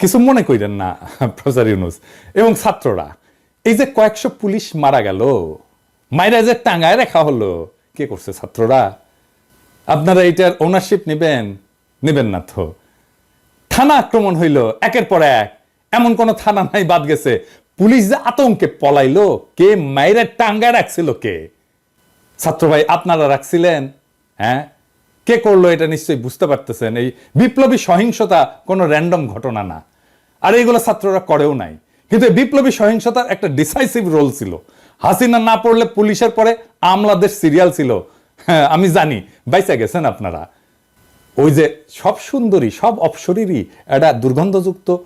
কিছু মনে করেন না প্রফেসর ইউনুস। এবং ছাত্ররা, এই যে কয়েকশো পুলিশ মারা গেল, মাইরা যে টাঙ্গায় রাখা হলো, কে করছে ছাত্ররা? আপনারা এটার ওনারশিপ নেবেন? নেবেন না তো। থানা আক্রমণ হইল, একের পর এক। এমন কোন থানা নাই, বাদ গেছে। পুলিশ যে আতঙ্কে পলাইলো, কে মাইরা টাঙ্গায় রাখছিল কে? ছাত্র ভাই, আপনারা রাখছিলেন? হ্যাঁ? কে করল এটা নিশ্চয়ই বুঝতে পারতেছেন। এই বিপ্লবী সহিংসতা কোনো র্যান্ডম ঘটনা না। আর এইগুলো ছাত্ররা করেও নাই। কিন্তু বিপ্লবী সহিংসতার একটা ডিসাইসিভ রোল ছিল। হাসিনা না পড়লে পুলিশের পরে আমলাদের সিরিয়াল ছিল। হ্যাঁ আমি জানি বাইসা গেছেন আপনারা। ওই যে সব সুন্দরী, সব অপসরীরই একটা দুর্গন্ধযুক্ত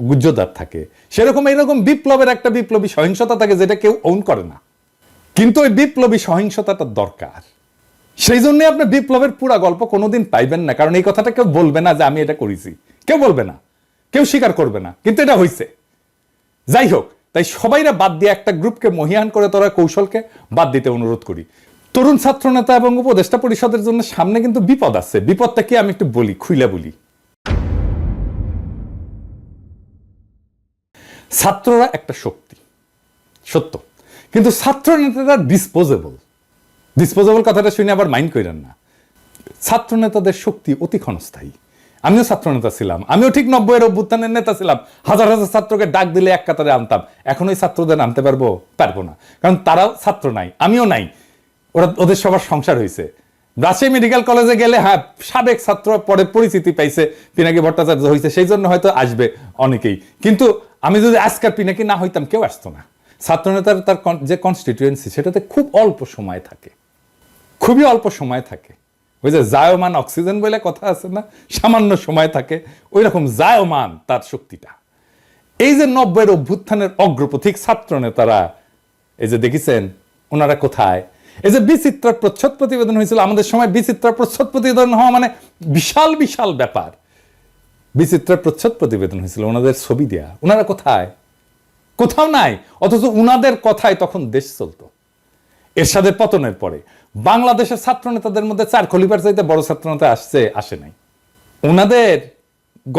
গুজ্জদার থাকে। সেরকম এইরকম বিপ্লবের একটা বিপ্লবী সহিংসতা থাকে যেটা কেউ ওন করে না। কিন্তু ওই বিপ্লবী সহিংসতাটা দরকার। সেই জন্য আপনি বিপ্লবের পুরা গল্প কোনোদিন পাইবেন না। কারণ এই কথাটা কেউ বলবে না যে আমি এটা করেছি। কেউ বলবে না। কেউ স্বীকার করবে না, কিন্তু এটা হয়েছে যাই হোক তাই সবাইরা বাদ দিয়ে একটা গ্রুপকে মহিয়ান করে তোরা কৌশলকে বাদ দিতে অনুরোধ করি। তরুণ ছাত্র নেতা এবং উপদেষ্টা পরিষদের জন্য সামনে কিন্তু বিপদ আছে। বিপদটা কি আমি একটু বলি, খুইলা বলি। ছাত্ররা একটা শক্তি, সত্য। কিন্তু ছাত্র নেতারা ডিসপোজেবল ডিসপোজেবল কথাটা শুনে আবার মাইন্ড করেন না। ছাত্র নেতাদের শক্তি অতি ক্ষণস্থায়ী। আমিও ছাত্র নেতা ছিলাম। আমিও ঠিক নব্বইয়ের অভ্যুত্থানের নেতা ছিলাম। হাজার হাজার ছাত্রকে ডাক দিলে এক কাতারে আনতাম। এখন ওই ছাত্রদের আনতে পারব? পারব না। কারণ তারাও ছাত্র নাই, আমিও নাই। ওরা, ওদের সবার সংসার হয়েছে রাজশাহী মেডিকেল কলেজে গেলে হ্যাঁ সাবেক ছাত্র পরে পরিচিতি পাইছে, পিনাকি ভট্টাচার্য হয়েছে সেই জন্য হয়তো আসবে অনেকেই। কিন্তু আমি যদি আজকার পিনাকি না হইতাম, কেউ আসতো না। ছাত্রনেতার তার যে কনস্টিটিউয়েন্সি সেটাতে খুব অল্প সময় থাকে। খুবই অল্প সময় থাকে। ওই যে জায়মান অক্সিজেন বলে কথা আছে না, সামান্য সময় থাকে ওই রকম জায়মান তার শক্তিটা। এই যে নব্বইয়ের অভ্যুত্থানের অগ্রপথিক ছাত্র নেতারা, এই যে দেখেছেন, ওনারা কোথায়? এই যে বিচিত্রার প্রচ্ছদ প্রতিবেদন হয়েছিল, আমাদের সময় বিচিত্রার প্রচ্ছদ প্রতিবেদন হওয়া মানে বিশাল বিশাল ব্যাপার। বিচিত্রার প্রচ্ছদ প্রতিবেদন হয়েছিল, ওনাদের ছবি দেয়া। ওনারা কোথায়? কোথাও নাই, অথচ উনাদের কথায় তখন দেশ চলতো। এরশাদের পতনের পরে। বাংলাদেশের ছাত্র নেতাদের মধ্যে চার খলিফার চাইতে বড় ছাত্র নেতা আসছে, আসে নাই। ওনাদের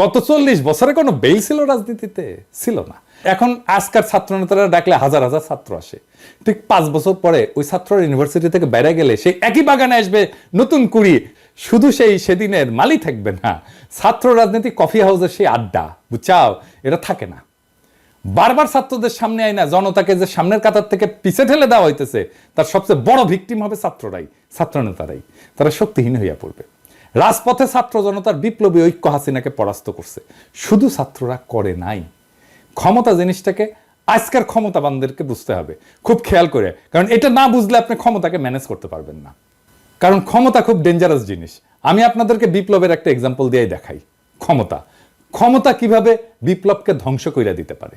গত চল্লিশ বছরে কোনো বেল ছিল রাজনীতিতে? ছিল না। এখন আজকার ছাত্র নেতারা ডাকলে হাজার হাজার ছাত্র আসে। ঠিক পাঁচ বছর পরে ওই ছাত্র ইউনিভার্সিটি থেকে বেড়ে গেলে সেই একই বাগানে আসবে, নতুন কুড়ি। শুধু সেই সেদিনের মালি থাকবে না। ছাত্র রাজনীতি কফি হাউসের সেই আড্ডা, বুঝছাও? এটা থাকে না। বারবার ছাত্রদের সামনে আয় না জনতাকে যে সামনের কাতার থেকে পিছে ঠেলে দেওয়া হইতেছে, তার সবচেয়ে বড় ভিকটিম হবে ছাত্ররাই ছাত্র নেতারাই তারা শক্তিহীন হইয়া পড়বে। রাজপথে ছাত্র জনতার বিপ্লবী ঐক্য হাসিনাকে পরাস্ত করছে। শুধু ছাত্ররা করে নাই। ক্ষমতা জিনিসটাকে আজকের ক্ষমতাবানদেরকে বুঝতে হবে। খুব খেয়াল করে, কারণ এটা না বুঝলে আপনি ক্ষমতাকে ম্যানেজ করতে পারবেন না। কারণ ক্ষমতা খুব ডেঞ্জারাস জিনিস। আমি আপনাদেরকে বিপ্লবের একটা এক্সাম্পল দিয়ে দেখাই। ক্ষমতা। ক্ষমতা কীভাবে বিপ্লবকে ধ্বংস করে দিতে পারে?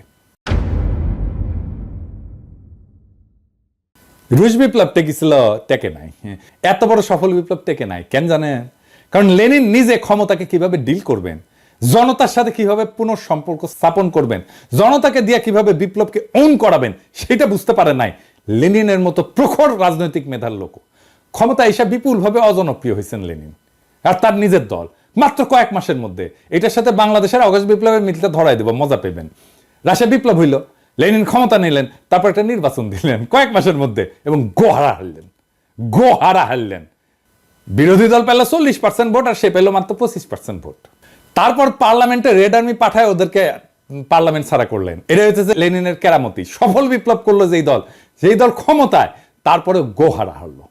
রুশ বিপ্লব টেকেছিল, টেকে নাই। এত বড় সফল বিপ্লব টেকে নাই, কেন জানেন? কারণ লেনিন নিজে ক্ষমতাকে কীভাবে ডিল করবেন? জনতার সাথে কীভাবে পুনঃসম্পর্ক স্থাপন করবেন? জনতাকে দিয়ে কীভাবে বিপ্লবকে ওন করাবেন, সেটা বুঝতে পারে নাই। লেনিনের মতো প্রখর রাজনৈতিক মেধার লোক ক্ষমতা এসে বিপুলভাবে অজনপ্রিয় হয়েছেন লেনিন। আর তার নিজের দল। মাত্র কয়েক মাসের মধ্যে। এটার সাথে বাংলাদেশের অগস্ট বিপ্লবের মিলতে ধরাই দেব, মজা পেবেন রাশিয়া বিপ্লব হইল। লেনিন ক্ষমতা নিলেন, তারপর একটা নির্বাচন দিলেন, কয়েক মাসের মধ্যে, এবং গোহারা হারলেন গোহারা হারলেন। বিরোধী দল পেল চল্লিশ পার্সেন্ট ভোট আর সে পেল মাত্র পঁচিশ পার্সেন্ট ভোট। তারপর পার্লামেন্টে রেড আর্মি পাঠায় ওদেরকে পার্লামেন্ট ছাড়া করলেন। এটা হচ্ছে যে লেনিনের কেরামতি। সফল বিপ্লব করল যেই দল যেই দল ক্ষমতায়, তারপরে গোহারা হারলো।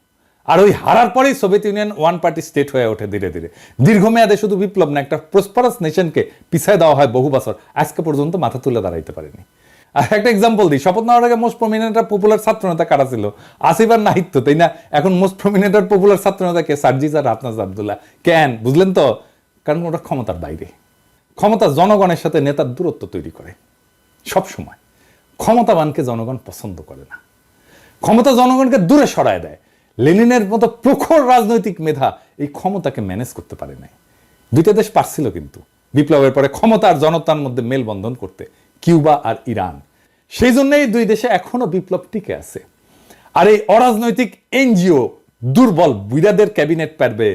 আর ওই হারার পরেই Soviet Union one party state হয়ে ওঠে ধীরে ধীরে। দীর্ঘমেয়াদে শুধু বিপ্লব না, একটা প্রসপারাস নেশনকে পিছিয়ে দেওয়া হয় বহু বছর। আজকে পর্যন্ত মাথা তুলে দাঁড়াইতে পারেনি। আর একটা এক্সাম্পল দিই। শপথ নেওয়ার আগে মোস্ট প্রমিনেন্ট আর পপুলার ছাত্র নেতা কারা ছিল? আসিফ আর নাহিদ তো, তাই না? এখন মোস্ট প্রমিনেন্ট আর পপুলার ছাত্র নেতা কে? সার্জিস আর রাতনাজ আবদুল্লাহ। কেন? বুঝলেন তো? কারণ ওটা ক্ষমতার বাইরে। ক্ষমতা জনগণের সাথে নেতার দূরত্ব তৈরি করে। সব সময়। ক্ষমতাবানকে জনগণ পছন্দ করে না। ক্ষমতা জনগণকে দূরে সরায় দেয়। লেনিনের মতো প্রখর রাজনৈতিক মেধা এই ক্ষমতাকে ম্যানেজ করতে পারে নাই। দুইটা দেশ পারছিল কিন্তু। বিপ্লবের পরে ক্ষমতা আর জনতার মধ্যে মেলবন্ধন করতে। কিউবা আর ইরান। সেই জন্য এই দুই দেশে এখনও বিপ্লব টিকে আছে। আর এই অরাজনৈতিক এনজিও দুর্বল বুইরাদের ক্যাবিনেট পারবে।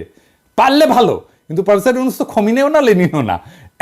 পারলে ভালো, কিন্তু প্রফেসর ইউনুস তো খমিনেও না, লেনিনও না।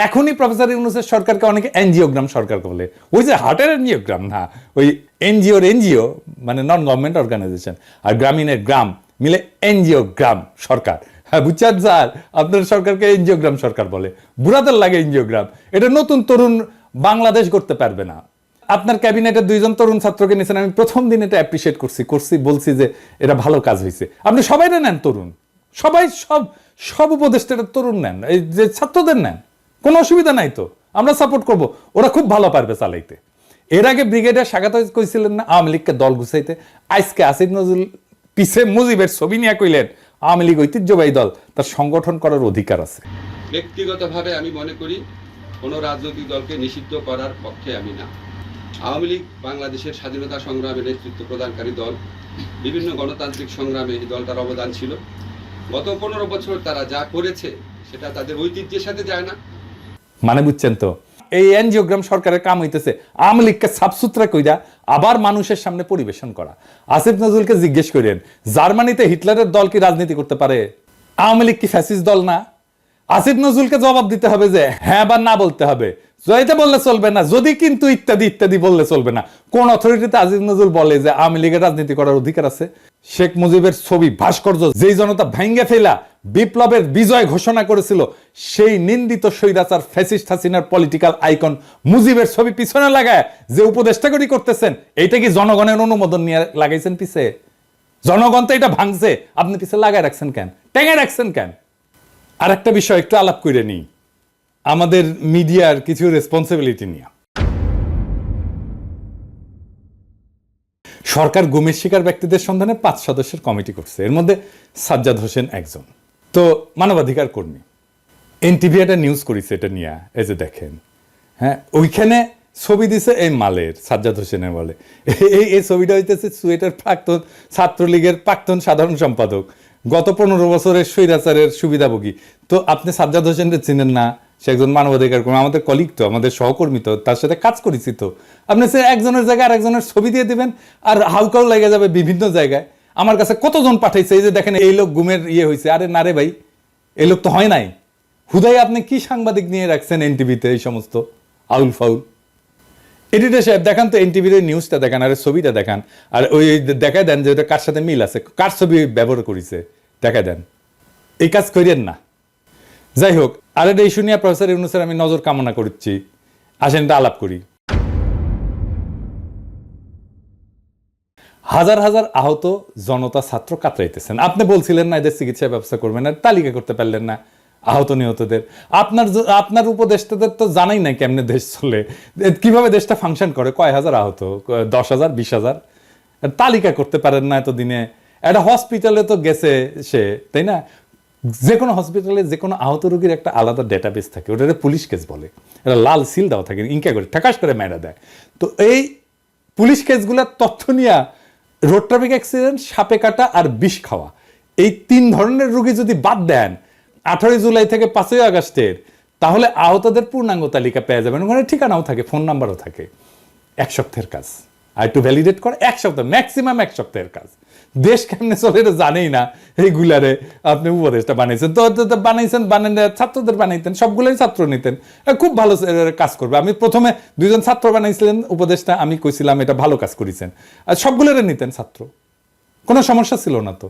এখনই প্রফেসর ইউনুসের সরকারকে অনেকে এনজিওগ্রাম সরকার বলে। ওই যে হার্টের এনজিওগ্রাম না, ওই এনজিওর এনজিও মানে নন গভর্নমেন্ট অর্গানাইজেশন আর গ্রামীণের গ্রাম মিলে এনজিও গ্রাম সরকার। হ্যাঁ বুঝছেন স্যার? আপনার সরকারকে এনজিওগ্রাম সরকার বলে। বুড়াদের লাগে এনজিওগ্রাম। এটা নতুন তরুণ বাংলাদেশ করতে পারবে না। আপনার ক্যাবিনেটে দুইজন তরুণ ছাত্রকে নিয়েছেন, আমি প্রথম দিন এটা অ্যাপ্রিসিয়েট করছি করছি, বলছি যে এটা ভালো কাজ হয়েছে। আপনি সবাই নেন তরুণ। সবাই সব সব উপদেষ্টারা তরুণ নেন। এই যে ছাত্রদের নেন। কোনো অসুবিধা নাই তো। আমরা সাপোর্ট করব। ওরা খুব ভালো পারবে চালাইতে। এর আগে ব্রিগেডিয়ার স্বাগত কইছিলেন না, আওয়ামী লীগকে দল গুছাইতে। আজকে আসিফ নজরুল পিছে মুজিবের ছবি নিয়ে কইলেন, আওয়ামী লীগ ঐতিহ্যবাহী দল। তার সংগঠন করার অধিকার আছে। ব্যক্তিগতভাবে আমি মনে করি কোনো রাজনৈতিক দলকে নিষিদ্ধ করার পক্ষে আমি না। আওয়ামী লীগ বাংলাদেশের স্বাধীনতা সংগ্রামে নেতৃত্ব প্রদানকারী দল। বিভিন্ন গণতান্ত্রিক সংগ্রামে এই দলটার অবদান ছিল। গত পনেরো বছর তারা যা করেছে, সেটা তাদের ঐতিহ্যের সাথে যায় না। মানে বুঝছেন তো? এই এনজিওগ্রাম সরকারের কাম হইতেছে, আওয়ামী লীগকে সাফসুতরা কইরা আবার মানুষের সামনে পরিবেশন করা। আসিফ নজরুলকে জিজ্ঞেস করেন জার্মানিতে হিটলারের দল কি রাজনীতি করতে পারে? আওয়ামী লীগ কি ফ্যাসিস দল না? আসিফ নজরুলকে জবাব দিতে হবে যে হ্যাঁ বা না বলতে হবে। জয়তে বললে চলবে না, যদি কিন্তু ইত্যাদি ইত্যাদি বললে চলবে না। কোন অথরিটিতে আজিজ নজরুল বলে যে আওয়ামী লীগের রাজনীতি করার অধিকার আছে? শেখ মুজিবের ছবি ভাস্কর্য যেই জনতা ভেঙ্গে ফেলা বিপ্লবের বিজয় ঘোষণা করেছিল, সেই নিন্দিত স্বৈরাচার ফ্যাসিস্ট হাসিনার পলিটিক্যাল আইকন মুজিবের ছবি পিছনে লাগায় যে উপদেষ্টা করি করতেছেন, এইটা কি জনগণের অনুমোদন নিয়ে লাগাইছেন পিছে? জনগণ তো এটা ভাঙছে, আপনি পিছে লাগায় রাখছেন কেন? টেঙে রাখছেন কেন? আর একটা বিষয় একটু আলাপ করে নিই। আমাদের মিডিয়ার কিছু রেসপন্সিবিলিটি নিয়ে। সরকার গুমের শিকার ব্যক্তিদের সন্ধানে পাঁচ সদস্যের কমিটি করছে। এর মধ্যে সাজ্জাদ হোসেন একজন। তো মানবাধিকার কর্মী। এনটিভি একটা নিউজ করেছে এটা নিয়ে, এই যে দেখেন। হ্যাঁ ওইখানে ছবি দিছে এই মালের, সাজ্জাদ হোসেনের বলে এই এই ছবিটা হইতেছে সুয়েটার প্রাক্তন ছাত্রলীগের প্রাক্তন সাধারণ সম্পাদক। গত পনেরো বছরের স্বৈরাচারের সুবিধাভোগী। তো আপনি সাজ্জাদ হোসেনকে চিনেন না? সে একজন মানবাধিকার কর্মী, আমাদের কলিগ তো, আমাদের সহকর্মী তো, তার সাথে কাজ করেছি তো। আপনি সে একজনের জায়গায় আরেকজনের ছবি দিয়ে দিবেন আর হাউকাও লেগে যাবে বিভিন্ন জায়গায়। আমার কাছে কতজন পাঠাইছে? এই যে দেখেন, এই লোক গুমের ইয়ে হয়েছে আরে না রে ভাই, এই লোক তো হয় নাই। হুদাই আপনি কি সাংবাদিক নিয়ে রাখছেন এনটিভিতে এই সমস্ত আউল ফাউল? এডিটর সাহেব, দেখান তো এনটিভির নিউজটা দেখান, আর ছবিটা দেখান। আর ওই দেখায় দেন যে ওটা কার সাথে মিল আছে, কার ছবি ব্যবহার করেছে দেখা দেন। এই কাজ করিয়েন না। যাই হোক, আর এটা ইস্যু নিয়ে প্রফেসর ইউনুসের আমি নজর কামনা করছি। আসেন, এটা আলাপ করি। হাজার হাজার আহত জনতা ছাত্র কাতরাইতেছেন। আপনি বলছিলেন না এদের চিকিৎসা ব্যবস্থা করবেন না, তালিকা করতে পারলেন না। আহত নিহতদের। আপনার আপনার উপদেষ্টাদের তো জানাই না কেমনে দেশ চলে। কীভাবে দেশটা ফাংশন করে? কয় হাজার আহত? দশ হাজার? বিশ হাজার? তালিকা করতে পারেন না এতদিনে। একটা হসপিটালে তো গেছে সে, তাই না? যে কোনো হসপিটালে যে কোনো আহত রোগীর একটা আলাদা ডেটাবেস থাকে। ওটা পুলিশ কেস বলে। এটা লাল সিল দেওয়া থাকে, ইনকা করে, ঠাকাস করে মেরা দেয়। তো এই পুলিশ কেসগুলোর তথ্য নিয়ে রোড ট্রাফিক অ্যাক্সিডেন্ট সাপে কাটা আর বিষ খাওয়া। এই তিন ধরনের রুগী যদি বাদ দেন আঠারোই জুলাই থেকে পাঁচই আগস্টের, তাহলে আহতদের পূর্ণাঙ্গ তালিকা পেয়ে যাবেন। ওখানে ঠিকানাও থাকে, ফোন নাম্বারও থাকে। এক সপ্তাহের কাজ। আর একটু ভ্যালিডেট করে, এক সপ্তাহ ম্যাক্সিমাম এক সপ্তাহের কাজ। দেশ কেমনে চলে এটা জানেই না, এইগুলারে আপনি উপদেশটা বানাইছেন। তো বানাইছেন বানান ছাত্রদের বানাইতেন, সবগুলোই ছাত্র নিতেন। খুব ভালো কাজ করবে। আমি প্রথমে দুইজন ছাত্র বানাইছিলেন উপদেশটা আমি কইছিলাম এটা ভালো কাজ করেছেন। আর সবগুলোরে নিতেন ছাত্র। কোনো সমস্যা ছিল না তো।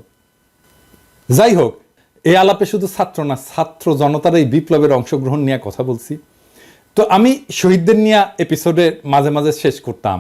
যাই হোক এই আলাপে শুধু ছাত্র না, ছাত্র জনতার এই বিপ্লবের অংশগ্রহণ নিয়ে কথা বলছি। তো আমি শহীদদের নিয়ে এপিসোডে মাঝে মাঝে শেষ করতাম।